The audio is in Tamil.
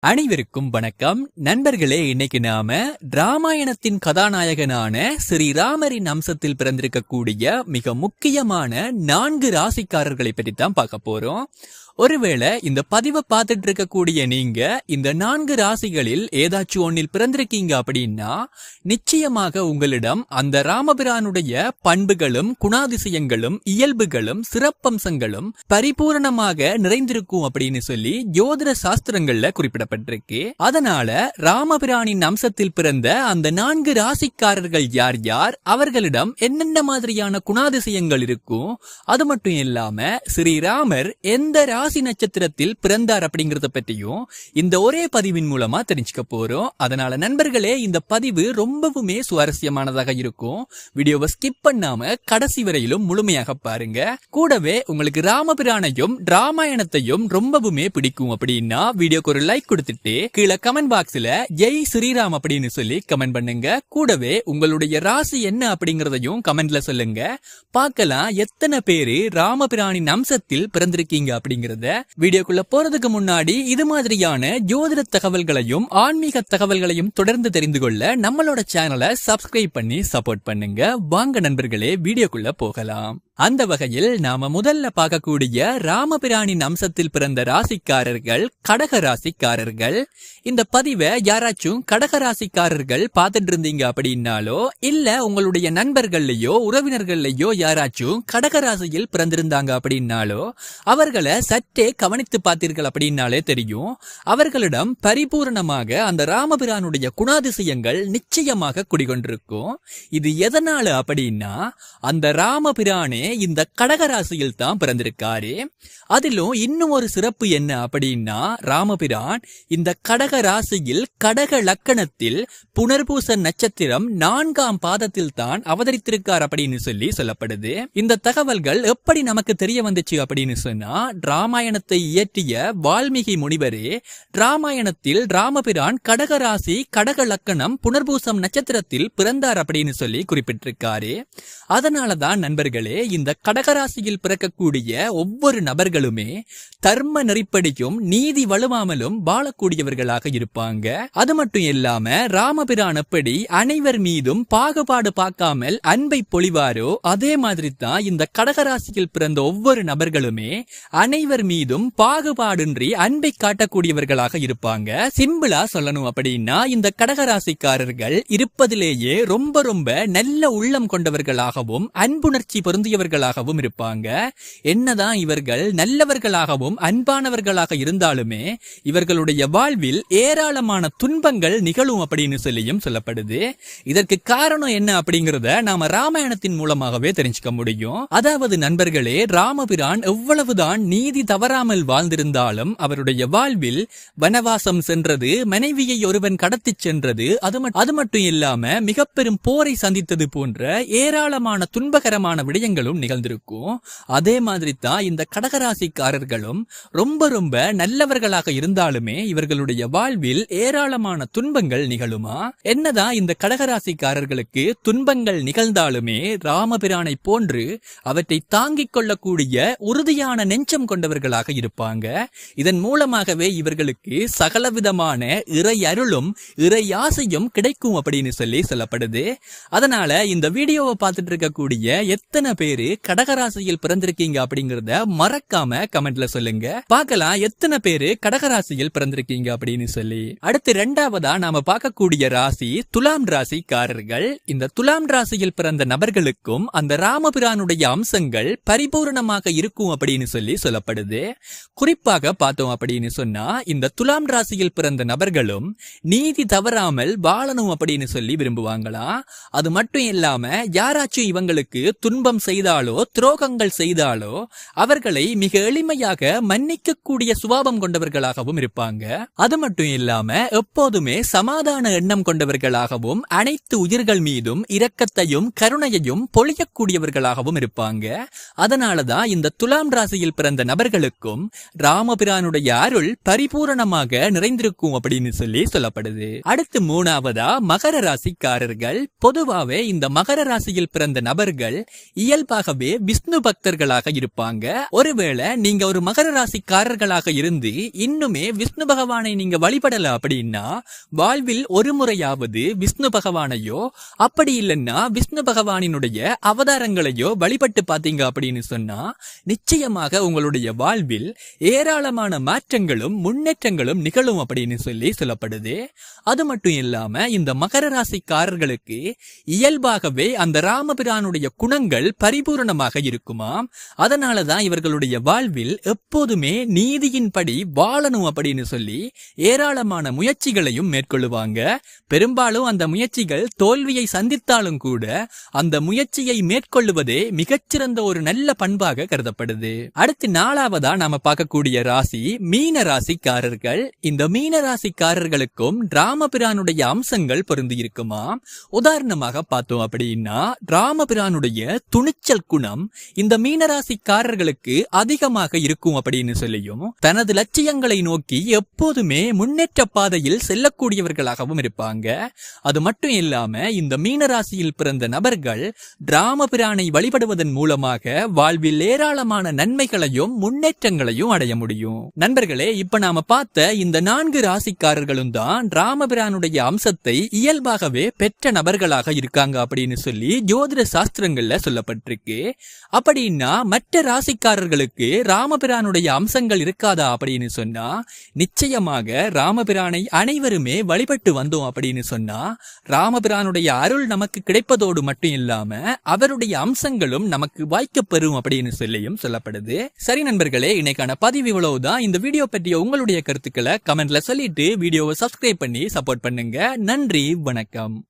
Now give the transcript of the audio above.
அனைவருக்கும் வணக்கம். நண்பர்களே இன்னைக்கு நாம ராமாயணத்தின் கதாநாயகனான ஸ்ரீராமரின் அம்சத்தில் பிறந்திருக்கக்கூடிய மிக முக்கியமான நான்கு ராசிக்காரர்களை பற்றி தான் பார்க்க போறோம். ஒருவேளை இந்த பதிவை பார்த்துட்டு இருக்கக்கூடிய நீங்க இந்த நான்கு ராசிகளில் ஏதாச்சும் ஒன்னில் பிறந்திருக்கீங்க அப்படின்னா நிச்சயமாக உங்களிடம் அந்த ராமபிரானுடைய பண்புகளும் குணாதிசயங்களும் இயல்புகளும் சிறப்பம்சங்களும் பரிபூரணமாக நிறைந்திருக்கும் அப்படின்னு சொல்லி ஜோதிட சாஸ்திரங்கள்ல குறிப்பிடப்பட்டிருக்கு. அதனால ராமபிரானின் அம்சத்தில் பிறந்த அந்த நான்கு ராசிக்காரர்கள் யார் யார் அவர்களிடம் என்னென்ன மாதிரியான குணாதிசயங்கள் இருக்கும் அது மட்டும் இல்லாம ஸ்ரீராமர் எந்த ராசி நட்சத்திரத்தில் பிறந்தார் அப்படிங்கறத பற்றியும் இந்த ஒரே பதிவின் மூலமா தெரிஞ்சுக்க போறோம். அதனால நண்பர்களே இந்த பதிவு ரொம்பவுமே சுவாரஸ்யமானதாக இருக்கும். வீடியோவை ஸ்கிப் பண்ணாம கடைசி வரையிலும் முழுமையாக பாருங்க. கூடவே உங்களுக்கு ராமபிரானையும் ராமாயணத்தையும் ரொம்பவுமே பிடிக்கும் அப்படின்னா வீடியோக்கு ஒரு லைக் கொடுத்துட்டு கீழே கமெண்ட் பாக்ஸ்ல ஜெய் ஸ்ரீராம் அப்படின்னு சொல்லி கமெண்ட் பண்ணுங்க. கூடவே உங்களுடைய ராசி என்ன அப்படிங்கறதையும் கமெண்ட்ல சொல்லுங்க. பார்க்கலாம் எத்தனை பேரு ராமபிரானின் அம்சத்தில் பிறந்திருக்கீங்க அப்படிங்கறத வீடியோக்குள்ள போறதுக்கு முன்னாடி இது மாதிரியான ஜோதிட தகவல்களையும் ஆன்மீக தகவல்களையும் தொடர்ந்து தெரிந்து கொள்ள நம்மளோட சேனலை சப்ஸ்கிரைப் பண்ணி சப்போர்ட் பண்ணுங்க. வாங்க நண்பர்களே வீடியோக்குள்ள போகலாம். அந்த வகையில் நாம முதல்ல பார்க்கக்கூடிய ராமபிரானின் அம்சத்தில் பிறந்த ராசிக்காரர்கள் கடக ராசிக்காரர்கள். இந்த பதிவை யாராச்சும் கடக ராசிக்காரர்கள் பார்த்துட்டு இருந்தீங்க அப்படின்னாலோ இல்ல உங்களுடைய நண்பர்கள்லயோ உறவினர்கள்லயோ யாராச்சும் கடக ராசியில் பிறந்திருந்தாங்க அப்படின்னாலோ அவர்களை சற்றே கவனித்து பார்த்தீர்கள் அப்படின்னாலே தெரியும். அவர்களிடம் பரிபூரணமாக அந்த ராமபிரானுடைய குணாதிசயங்கள் நிச்சயமாக குடிகொண்டிருக்கும். இது எதனால அப்படின்னா அந்த ராமபிரானே இந்த கடகராசியில் தான் பிறந்திருக்காரு. அதிலும் இன்னும் ஒரு சிறப்பு என்ன அப்படின்னா ராமபிரான் இந்த கடக ராசியில் கடக லக்கணத்தில் புனர்பூச நட்சத்திரம் நான்காம் பாதத்தில் தான் அவதரித்திருக்கார் அப்படின்னு சொல்லி சொல்லப்படுது. இந்த தகவல்கள் எப்படி நமக்கு தெரிய வந்துச்சு அப்படின்னு சொன்னா ராமாயணத்தை இயற்றிய வால்மீகி முனிவரே ராமாயணத்தில் ராமபிரான் கடக ராசி கடக லக்கணம் புனர்பூசம் நட்சத்திரத்தில் பிறந்தார் அப்படின்னு சொல்லி குறிப்பிட்டிருக்காரு. அதனாலதான் நண்பர்களே இந்த கடகராசியில் பிறக்கக்கூடிய ஒவ்வொரு நபர்களுமே தர்ம நெறிப்படியும் நீதி வலுவாமலும் வாழக்கூடியவர்களாக இருப்பாங்க. அது மட்டும் இல்லாம ராமபிரான் எப்படி அனைவர் மீதும் பாகுபாடு பார்க்காமல் அன்பை பொழிவாரோ அதே மாதிரி தான் இந்த கடகராசியில் பிறந்த ஒவ்வொரு நபர்களுமே அனைவர் மீதும் பாகுபாடின்றி அன்பை காட்டக்கூடியவர்களாக இருப்பாங்க. சிம்பிளா சொல்லணும் அப்படின்னா இந்த கடகராசிக்காரர்கள் இருப்பதிலேயே ரொம்ப ரொம்ப நல்ல உள்ளம் கொண்டவர்களாகவும் அன்புணர்ச்சி நல்லவர்களாகவும் இருப்பாங்க. என்னதான் இவர்கள் நல்லவர்களாகவும் அன்பானவர்களாக இருந்தாலுமே இவர்களுடைய வாழ்வில் ஏராளமான துன்பங்கள் நிகழும் அப்படின்னு சொல்லியும் சொல்லப்படுது. இதற்கு காரணம் என்ன அப்படிங்கறத நாம ராமாயணத்தின் மூலமாகவே தெரிஞ்சுக்க முடியும். அதாவது நண்பர்களே ராமபிரான் எவ்வளவுதான் நீதி தவறாமல் வாழ்ந்திருந்தாலும் அவருடைய வாழ்வில் வனவாசம் சென்றது மனைவியை ஒருவன் கடத்திச் சென்றது அது அது மட்டும் இல்லாம மிக பெரும் போரை சந்தித்தது போன்ற ஏராளமான துன்பகரமான விடயங்களும் நிகழ்ந்திருக்கும். அதே மாதிரி தான் இந்த கடகராசிக்காரர்களும் ரொம்ப ரொம்ப நல்லவர்களாக இருந்தாலுமே இவர்களுடைய வாழ்வில் ஏராளமான துன்பங்கள் நிகழுமா? என்னதான் இந்த கடகராசிக்காரர்களுக்கு துன்பங்கள் நிகழ்ந்தாலுமே ராமபிரானை போன்று அவற்றை தாங்கிக் கொள்ளக்கூடிய உறுதியான நெஞ்சம் கொண்டவர்களாக இருப்பாங்க. இதன் மூலமாகவே இவர்களுக்கு சகலவிதமான இறை அருளும் இறை ஆசையும் கிடைக்கும் அப்படின்னு சொல்லி சொல்லப்படுது. அதனால இந்த வீடியோவை பார்த்துட்டு இருக்கக்கூடிய எத்தனை பேர் பேரு கடகராசியில் பிறந்திருக்கீங்க அப்படிங்கறத மறக்காம கமெண்ட்ல சொல்லுங்க. பார்க்கலாம் எத்தனை பேரு கடகராசியில் பிறந்திருக்கீங்க அப்படின்னு சொல்லி. அடுத்து ரெண்டாவதா நாம பார்க்கக்கூடிய ராசி துலாம் ராசிக்காரர்கள். இந்த துலாம் ராசியில் பிறந்த நபர்களுக்கும் அந்த ராமபிரானுடைய அம்சங்கள் பரிபூரணமாக இருக்கும் அப்படின்னு சொல்லி சொல்லப்படுது. குறிப்பாக பார்த்தோம் அப்படின்னு சொன்னா இந்த துலாம் ராசியில் பிறந்த நபர்களும் நீதி தவறாமல் வாழணும் அப்படின்னு சொல்லி விரும்புவாங்களா? அது மட்டும் இல்லாம யாராச்சும் இவங்களுக்கு துன்பம் செய்த செய்தாலோ துரோகங்கள் செய்தாலோ அவர்களை மிக எளிமையாக மன்னிக்க கூடிய சுபாவம் கொண்டவர்களாகவும் இருப்பாங்க. அது மட்டும் இல்லாம எப்போதுமே சமாதான எண்ணம் கொண்டவர்களாகவும் அனைத்து உயிர்கள் மீதும் இரக்கத்தையும் கருணையையும் பொழியக்கூடியவர்களாகவும் இருப்பாங்க. அதனாலதான் இந்த துலாம் ராசியில் பிறந்த நபர்களுக்கும் ராமபிரானுடைய அருள் பரிபூரணமாக நிறைந்திருக்கும் அப்படின்னு சொல்லி சொல்லப்படுது. அடுத்து மூணாவதா மகர ராசிக்காரர்கள். பொதுவாவே இந்த மகர ராசியில் பிறந்த நபர்கள் இயல்பாக இயல்பாகவே விஷ்ணு பக்தர்களாக இருப்பாங்க. ஒருவேளை நீங்க ஒரு மகர ராசிக்காரர்களாக இருந்து இன்னுமே விஷ்ணு பகவானை நீங்க வழிபடல அப்படின்னா வாழ்வில் ஒரு முறையாவது விஷ்ணு பகவானையோ அப்படி இல்லைன்னா விஷ்ணு பகவானினுடைய அவதாரங்களையோ வழிபட்டு பாத்தீங்க அப்படின்னு சொன்னா நிச்சயமாக உங்களுடைய வாழ்வில் ஏராளமான மாற்றங்களும் முன்னேற்றங்களும் நிகழும் அப்படின்னு சொல்லி சொல்லப்படுது. அது மட்டும் இல்லாம இந்த மகர ராசிக்காரர்களுக்கு இயல்பாகவே அந்த ராமபிரானுடைய குணங்கள் பரிபூரணமாக இருக்குமாம்? அதனாலதான் இவர்களுடைய வாழ்வில் எப்போதுமே நீதியின்படி வாழணும் அப்படின்னு சொல்லி ஏராளமான முயற்சிகளையும் மேற்கொள்ளுவாங்க. பெரும்பாலும் அந்த முயற்சிகள் தோல்வியை சந்தித்தாலும் கூட அந்த முயற்சியை மேற்கொள்ளுவதே மிகச்சிறந்த ஒரு நல்ல பண்பாக கருதப்படுது. அடுத்து நாலாவதா நாம பார்க்கக்கூடிய ராசி மீன ராசிக்காரர்கள். இந்த மீன ராசிக்காரர்களுக்கும் ராமபிரானுடைய அம்சங்கள் பொருந்தி இருக்குமா உதாரணமாக பார்த்தோம் அப்படின்னா ராமபிரானுடைய துணிச்சல் குணம் இந்த மீனராசிக்காரர்களுக்கு அதிகமாக இருக்கும் அப்படின்னு சொல்லியும் தனது லட்சியங்களை நோக்கி எப்போதுமே முன்னேற்ற பாதையில் செல்லக்கூடியவர்களாகவும் இருப்பாங்க. அது மட்டும் இல்லாம இந்த மீனராசியில் பிறந்த நபர்கள் ராமபிரானை வழிபடுவதன் மூலமாக வாழ்வில் ஏராளமான நன்மைகளையும் முன்னேற்றங்களையும் அடைய முடியும். நண்பர்களே இப்ப நாம பார்த்த இந்த நான்கு ராசிக்காரர்களும் தான் ராமபிரானுடைய அம்சத்தை இயல்பாகவே பெற்ற நபர்களாக இருக்காங்க அப்படின்னு சொல்லி ஜோதிட சாஸ்திரங்கள்ல சொல்லப்பட்டிருக்கு. அப்படின்னா மற்ற ராசிக்காரர்களுக்கு ராமபிரானுடைய அம்சங்கள் இருக்காதா அப்படின்னு சொன்னா நிச்சயமாக ராமபிரானை அனைவருமே வழிபட்டு வந்தோம் அப்படின்னு சொன்னா ராமபிரானுடைய அருள் நமக்கு கிடைப்பதோடு மட்டும் இல்லாம அவருடைய அம்சங்களும் நமக்கு வாய்க்கப்பெறும் அப்படின்னு சொல்லியும் சொல்லப்படுது. சரி நண்பர்களே இன்னைக்கான பதிவு இவ்வளவுதான். இந்த வீடியோ பற்றிய உங்களுடைய கருத்துக்களை கமெண்ட்ல சொல்லிட்டு வீடியோவை சப்ஸ்கிரைப் பண்ணி சப்போர்ட் பண்ணுங்க. நன்றி வணக்கம்.